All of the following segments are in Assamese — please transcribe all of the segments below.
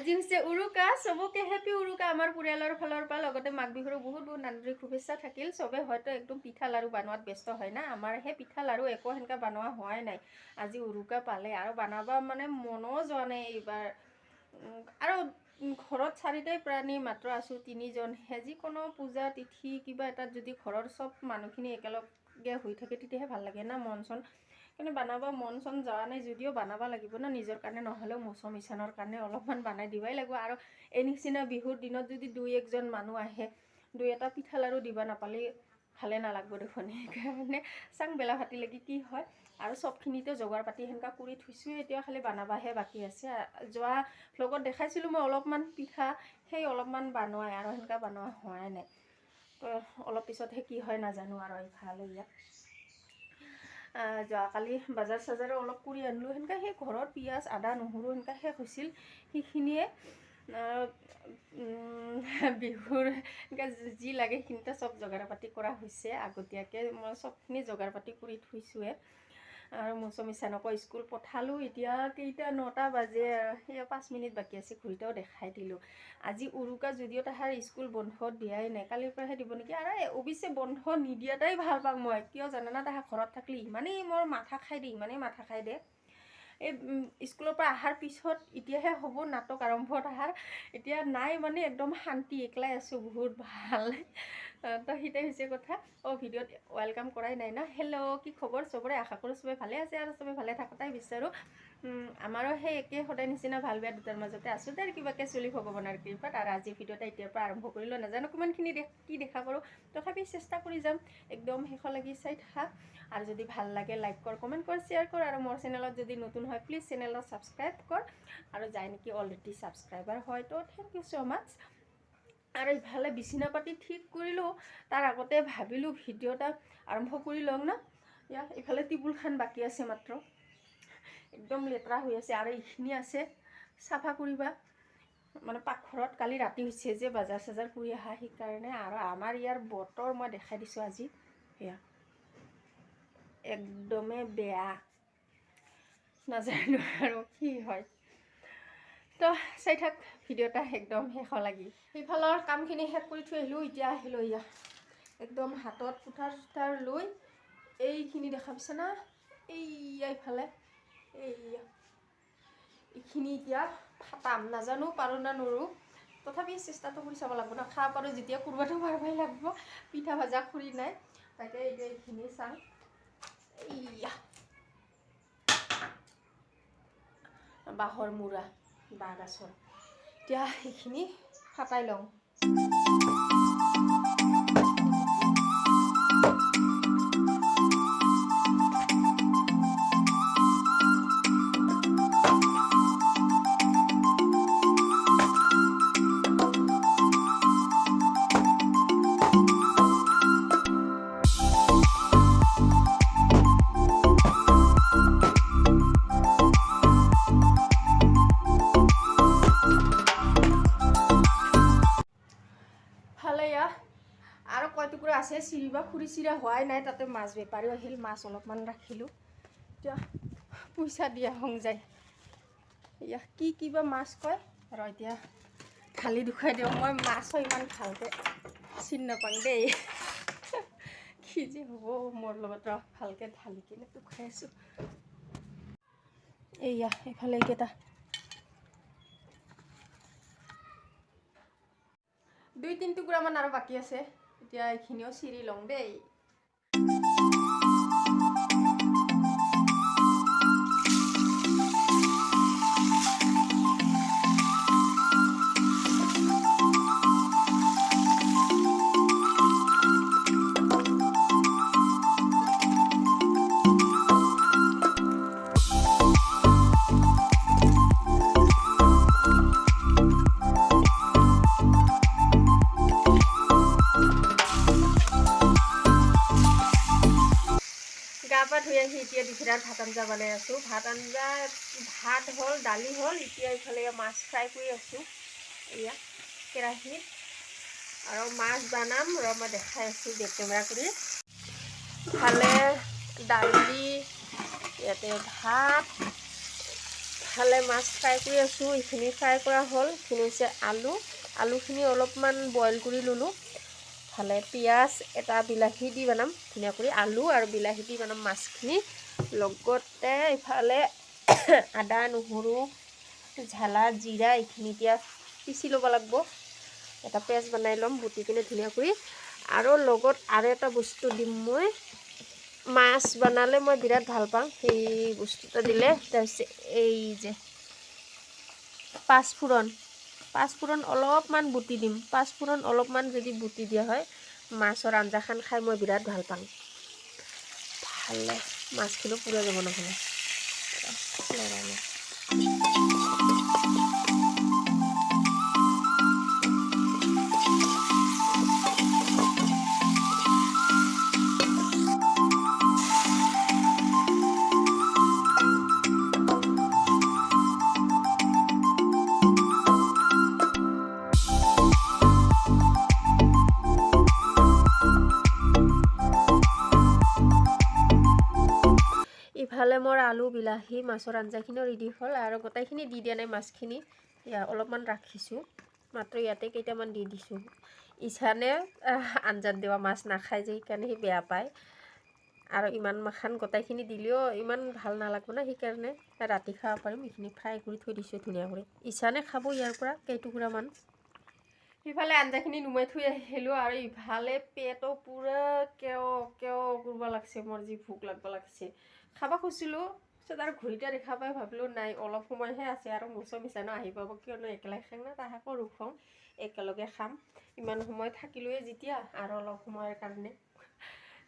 আজি হৈছে উৰুকা চবকে হেপী উৰুকা। আমাৰ পৰিয়ালৰ ফালৰ পৰা লগতে মাঘ বিহুৰো বহুত বহুত আন্তৰিক শুভেচ্ছা থাকিল। চবে হয়তো একদম পিঠা লাড়ু বনোৱাত ব্যস্ত হয় না। আমাৰ সেই পিঠা লাড়ু একো সেনেকৈ বনোৱা হোৱাই নাই। আজি উৰুকা পালে আৰু বনাব মানে মনো যোৱা নাই এইবাৰ। আৰু ঘৰত চাৰিটাই প্ৰাণী মাত্ৰ আছোঁ তিনিজনহে যিকোনো পূজা তিথি কিবা এটাত যদি ঘৰৰ চব মানুহখিনি একেলগে হৈ থাকে তেতিয়াহে ভাল লাগে না মন চন। কিন্তু বনাব মন চন যোৱা নাই যদিও বনাব লাগিব ন নিজৰ কাৰণে নহ'লেও মৌচম ইচানৰ কাৰণে অলপমান বনাই দিবই লাগিব। আৰু এই নিচিনা বিহুৰ দিনত যদি দুই একজন মানুহ আহে দুই এটা পিঠা লাড়ু দিব নাপালে ভালে নালাগব দেখোন। সেইকাৰণে চাং বেলা ভাতিলৈকে কি হয় আৰু চবখিনিতে যোগাৰ পাতি সেনেকুৱা কৰি থৈছোঁ এতিয়া খালি বনাবাহে বাকী আছে। যোৱা লগত দেখাইছিলোঁ মই অলপমান পিঠা সেই অলপমান বনোৱাই আৰু সেনেকুৱা বনোৱা হোৱাই নাই। তো অলপ পিছতহে কি হয় নাজানো আৰু ইফালে ইয়াত। যোৱাকালি বজাৰ চজাৰো অলপ কৰি আনিলোঁ সেনেকৈ সেই ঘৰত পিঁয়াজ আদা নহৰু সেনেকৈ শেষ হৈছিল। সেইখিনিয়ে বিহুৰ এনেকৈ যি লাগে সেইখিনিতে চব যোগাৰ পাতি কৰা হৈছে। আগতীয়াকৈ মই চবখিনি যোগাৰ পাতি কৰি থৈছোঁৱে আৰু মৌচুমী চানকো স্কুল পঠালোঁ। এতিয়া কেইটা নটা বাজে সেই পাঁচ মিনিট বাকী আছে ঘড়ীটাও দেখাই দিলোঁ। আজি উৰুকা যদিও তাহাৰ স্কুল বন্ধ দিয়াই নাই কালিৰ পৰাহে দিব নেকি? আৰু অৱশ্যে বন্ধ নিদিয়াটাই ভাল পাওঁ মই। কিয় জানানা তাহাৰ ঘৰত থাকিলে ইমানেই মোৰ মাথা খাই দিয়ে ইমানেই মাথা খাই দিয়ে। এই স্কুলৰ পৰা অহাৰ পিছত এতিয়াহে হ'ব নাটক আৰম্ভ। তাহাৰ এতিয়া নাই মানে একদম শান্তি একলাই আছোঁ বহুত ভাল। তো সেইটাই হৈছে কথা। অঁ ভিডিঅ'ত ৱেলকাম কৰাই নাই ন? হেল্ল' কি খবৰ চবৰে? আশা কৰোঁ চবে ভালে আছে আৰু চবে ভালে থকাটাই বিচাৰোঁ। আমাৰো সেই একে সদায় নিচিনা ভাল বেয়া দুটাৰ মাজতে আছোঁ। তাৰ কিবাকৈ চলি ভগৱানৰ কৃপাত আৰু আজি ভিডিঅ'টা এতিয়াৰ পৰা আৰম্ভ কৰিলোঁ। নাজানো কিমানখিনি দেখ কি দেখা পাৰোঁ। তথাপি চেষ্টা কৰি যাম। একদম শেষলৈকে চাই থাকা আৰু যদি ভাল লাগে লাইক কৰ কমেণ্ট কৰ শ্বেয়াৰ কৰ আৰু মোৰ চেনেলত যদি নতুন হয় প্লিজ চেনেলত ছাবস্ক্ৰাইব কৰ। আৰু যাই নেকি অলৰেডি ছাবস্ক্ৰাইবাৰ হয় তো থেংক ইউ ছ' মাছ আৰু ইফালে বিচনা পাতি ঠিক কৰিলোঁ তাৰ আগতে ভাবিলোঁ ভিডিঅ' এটা আৰম্ভ কৰি লওঁ না। ইয়াত ইফালে টেবুলখন বাকী আছে মাত্ৰ। একদম লেতেৰা হৈ আছে আৰু এইখিনি আছে চাফা কৰিবা। মানে পাকঘৰত কালি ৰাতি হৈছে যে বজাৰ চজাৰ কৰি অহা সেইকাৰণে আৰু আমাৰ ইয়াৰ বতৰ মই দেখাই দিছোঁ আজি। এয়া একদমেই বেয়া। নাজানো আৰু কি হয়। তো চাই থাক ভিডিঅ'টা একদম শেষ লাগি। সেইফালৰ কামখিনি শেষ কৰি থৈ আহিলোঁ এতিয়া আহিলোঁ এয়া একদম হাতত কুঠাৰ চুঠাৰ লৈ এইখিনি দেখা পাইছা না? এইয়া ইফালে এইয়া। এইখিনি এতিয়া ফাটাম নাজানো পাৰোঁ না নৰোঁ। তথাপি চেষ্টাটো কৰি চাব লাগিব ন। খাব পাৰোঁ যেতিয়া কোনোবাটো মাৰিবই লাগিব পিঠা ভাজা খৰি নাই। তাকে এতিয়া এইখিনি চাওঁ এইয়া। বাঁহৰ মূৰা। বাঁহ গাছৰ এতিয়া সেইখিনি ফাটাই লওঁ। চিৰা হোৱাই নাই তাতে মাছ বেপাৰীও আহিল মাছ অলপমান ৰাখিলোঁ। এতিয়া পইচা দিয়া হং যায়। ইয়া কি কিবা মাছ কয়? আৰু এতিয়া ঢালি দেখুৱাই দিওঁ মই মাছো ইমান ভালকৈ চিনি নাপাওঁ দেই। কি যে হ'ব মোৰ লগত ৰ ভালকৈ ঢালি কিনে দেখুৱাই আছোঁ। এইয়া এইফালে এইকেইটা। দুই তিনি টুকুৰামান আৰু বাকী আছে। এতিয়া এইখিনিও চিৰি লওঁ দেই। গা পা ধুই আহি এতিয়া দুপৰীয়াৰ ভাত আঞ্জা বনাই আছোঁ। ভাত আঞ্জা ভাত হ'ল দালি হ'ল এতিয়া ইফালে মাছ ফ্ৰাই কৰি আছোঁ। এয়া কেৰাহীত। আৰু মাছ বনাম ৰ মই দেখাই আছোঁ বেক কেমেৰা কৰি। ইফালে দালি ইয়াতে ভাত ইফালে মাছ ফ্ৰাই কৰি আছোঁ এইখিনি ফ্ৰাই কৰা হ'ল। এইখিনি হৈছে আলু। আলুখিনি অলপমান বইল কৰি ল'লোঁ। ইফালে পিঁয়াজ, এটা বিলাহী দি বনাম, ধুনীয়া কৰি আলু আৰু বিলাহী দি বনাম মাছখিনি। লগতে ইফালে আদা, নহৰু, ঝালা, জিৰা এইখিনি এতিয়া পিচি ল'ব লাগিব। এটা পেষ্ট বনাই ল'ম, বুটি কিনে ধুনীয়া কৰি। আৰু লগত আৰু এটা বস্তু দিম মই। মাছ বনালে মই বিৰাট ভালো পাওঁ, সেই বস্তুটো দিলে। তাৰপিছত এই যে পাঁচফোৰণ। পাঁচফোৰণ অলপমান বুটি দিম। পাঁচফোৰণ অলপমান যদি বুটি দিয়া হয়, মাছৰ আঞ্জাখন খাই মই বিৰাট ভালো পাওঁ ভালে মাছখিনিও পুৰা যাব নহ'লে। বিলাহী, মাছৰ আঞ্জাখিনিও ৰেডি হ'ল আৰু গোটেইখিনি দি দিয়া নাই মাছখিনি। অলপমান ৰাখিছোঁ। মাত্ৰ ইয়াতে কেইটামান দি দিছোঁ। ইছানে আঞ্জাত দিয়া মাছ নাখায় যে, সেইকাৰণে সি বেয়া পায়। আৰু ইমান মাখান গোটেইখিনি দিলেও ইমান ভালো নালাগব না সেইকাৰণে। ৰাতি খাব পাৰিম, এইখিনি ফ্ৰাই কৰি থৈ দিছোঁ ধুনীয়া কৰি ইছানে খাব ইয়াৰ পৰা কেইটুকুৰামান। সিফালে আঞ্জাখিনি নুমাই থৈ আহিলোঁ আৰু ইফালে পেটো পূৰা কেও কেও কৰিব লাগছে, মোৰ যি ভোক লাগব লাগছে। খাব খুজিছিলোঁ। তাৰপিছত আৰু ঘড়ীটা দেখা পাই ভাবিলোঁ নাই অলপ সময়হে আছে আৰু মোচো মিছানো আহি পাব কিয়নো একেলগে খাম না তাহাকো ৰখাওঁ একেলগে খাম। ইমান সময় থাকিলোৱে যেতিয়া আৰু অলপ সময়ৰ কাৰণে।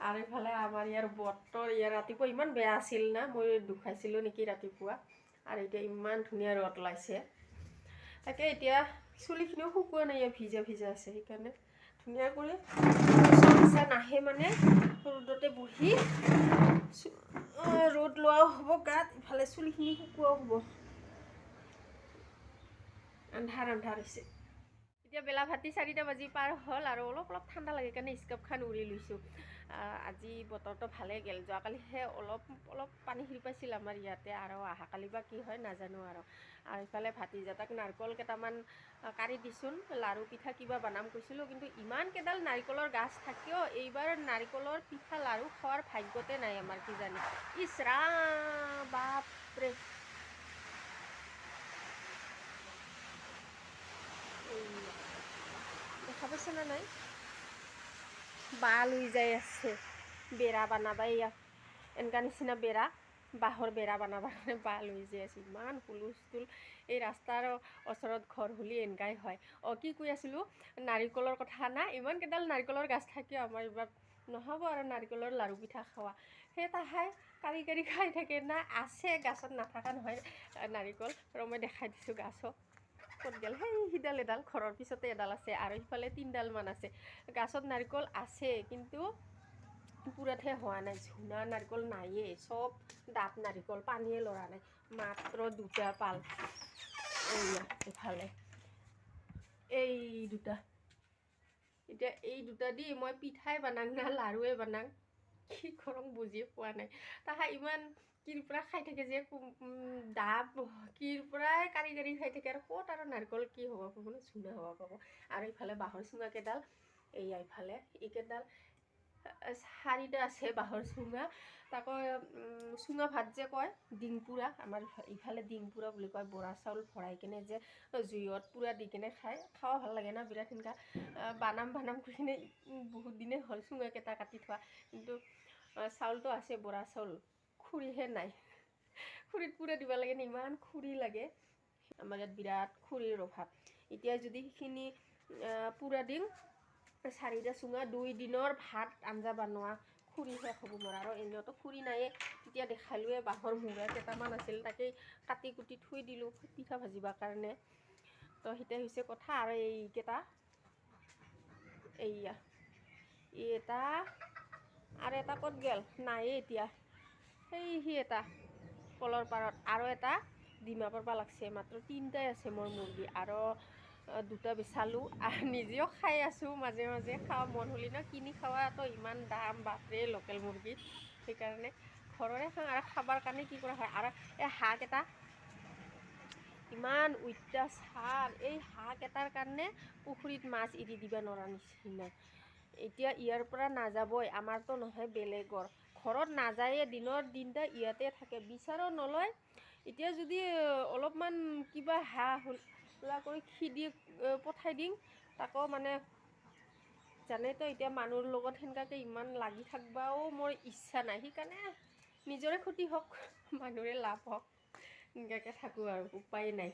আৰু ইফালে আমাৰ ইয়াৰ বতৰ ইয়াৰ ৰাতিপুৱা ইমান বেয়া আছিল না মই দুখাইছিলোঁ নেকি ৰাতিপুৱা। আৰু এতিয়া ইমান ধুনীয়া ৰ'দ ওলাইছে। তাকে এতিয়া চুলিখিনিও শুকোৱা নাই ইয়াৰ ভিজা ভিজা আছে সেইকাৰণে। ধুনীয়া কৰি মিছা নাহে মানে ৰ'দতে বহি ৰ'দ লোৱাও হ'ব গাত ইফালে চুলিখিনি শুকোৱাও হ'ব। আন্ধাৰ আন্ধাৰ হৈছে। এতিয়া বেলা ভাতি চাৰিটা বাজি পাৰ হ'ল আৰু অলপ অলপ ঠাণ্ডা লাগে কাৰণে স্কাৰ্ফখন উৰি লৈছোঁ। আজি বতৰটো ভালেই গ'ল। যোৱাকালিহে অলপ অলপ পানী শিল পাইছিল আমাৰ ইয়াতে আৰু অহাকালি বা কি হয় নাজানো আৰু। আৰু ইফালে ভাতিজাতাক নাৰিকল কেইটামান কাঢ়ি দিছোন লাৰু পিঠা কিবা বনাম কৈছিলোঁ কিন্তু ইমান কেইডাল নাৰিকলৰ গাছ থাকিও এইবাৰ নাৰিকলৰ পিঠা লাৰু খোৱাৰ ভাগ্যতে নাই আমাৰ কিজানি ইছ ৰাম বাপৰে। দেখা পাইছেনে নাই? বা লৈ যাই আছে। বেৰা বনাবা এয়া এনেকুৱা নিচিনা বেৰা বাঁহৰ বেৰা বনাবৰ কাৰণে বা লৈ যাই আছে। ইমান হুলস্থুল এই ৰাস্তাৰ ওচৰত ঘৰ হ'লে এনেকাই হয়। অঁ কি কৈ আছিলোঁ? নাৰিকলৰ কথা না ইমান কেইডাল নাৰিকলৰ গাছ থাকিও আমাৰ এইবাৰ। নহ'ব আৰু নাৰিকলৰ লাৰু পিঠা খোৱা। সেই তাহাই কাৰি কাৰি খাই থাকে না। আছে গাছত নাথাকা নহয়। নাৰিকল আৰু মই দেখাই দিছোঁ গাছক ক'ত গ'ল? সেই সিডাল এডাল ঘৰৰ পিছতে এডাল আছে আৰু সিফালে তিনিডালমান আছে। গাছত নাৰিকল আছে কিন্তু পুৰতহে হোৱা নাই ঝুনা নাৰিকল নায়েই চব ডাঠ নাৰিকল পানীয়ে লৰা নাই মাত্ৰ দুটা পাল। এইয়া এই দুটা। এতিয়া এই দুটা দি মই পিঠাই বনাং না লাৰুৱে বনাং। কি কৰং বুজিয়ে পোৱা নাই। তাহা ইমান কিৰ পৰা খাই থাকে যে ডাব কিৰ পৰাই কাঢ়ি খাই থাকে আৰু ক'ত আৰু নাৰিকল কি হ'ব পাব চুঙা হ'ব পাব আৰু ইফালে বাঁহৰ চুঙা কেইডাল এইয়া ইফালে এইকেইডাল চাৰিটা আছে বাঁহৰ চুঙা। তাকো চুঙা ভাত যে কয় ডিংপুৰা আমাৰ ইফা- ইফালে ডিংপুৰা বুলি কয় বৰা চাউল ভৰাই কিনে যে জুইত পুৰা দি কিনে খায় খাওঁ ভাল লাগে না বিৰাট সেনেকা। বানাম বানাম কৰি কিনে বহুত দিনেই হ'ল চুঙাকেইটা কাটি থোৱা। কিন্তু চাউলটো আছে বৰা চাউল খুৰীহে নাই। খুৰীত পুৰা দিব লাগে নে ইমান খুৰী লাগে। আমাৰ ইয়াত বিৰাট খুৰীৰ অভাৱ। এতিয়া যদি সেইখিনি পুৰা দিম চাৰিটা চুঙা দুই দিনৰ ভাত আঞ্জা বনোৱা। খুৰী শেষ হ'ব মোৰ আৰু এনেওতো খুৰী নায়ে তেতিয়া দেখালোৱে বাঁহৰ মূৰা কেইটামান আছিল তাকেই কাটি কুটি থৈ দিলোঁ পিঠা ভাজিবৰ কাৰণে। তো সেইটোৱে হৈছে কথা। আৰু এইকেইটা এইয়া এই এটা আৰু এটা ক'ত গ'ল? নায়ে এতিয়া। সেই সি এটা কলৰ পাৰত। আৰু এটা ডিমাপুৰ পৰা লাগছে মাত্ৰ তিনিটাই আছে মোৰ মুৰ্গী। আৰু দুটা বেচালোঁ। নিজেও খাই আছোঁ মাজে মাজে খাওঁ। মন হ'লে ন কিনি খোৱাটো ইমান দাম বাপৰে লোকেল মুৰ্গীত সেইকাৰণে ঘৰৰে খাওঁ আৰু খাবৰ কাৰণে কি কৰা হয় আৰু এই হাঁহ এটা ইমান অত্যাচাৰ। এই হাঁহ এটাৰ কাৰণে পুখুৰীত মাছ এৰি দিব নোৱাৰা নিচিনা। এতিয়া ইয়াৰ পৰা নাযাবই আমাৰতো নহয় বেলেগৰ। ঘৰত নাযায়ে দিনৰ দিনটা ইয়াতে থাকে। বিচাৰো নলয় এতিয়া যদি অলপমান কিবা হাঁহ হুলা কৰি খেদি পঠাই দিম। তাকো মানে জানেতো এতিয়া মানুহৰ লগত সেনেকুৱাকৈ ইমান লাগি থাকিবাও মোৰ ইচ্ছা নাই। সেইকাৰণে নিজৰে ক্ষতি হওক মানুহৰে লাভ হওক এনেকুৱাকৈ থাকোঁ আৰু উপায় নাই।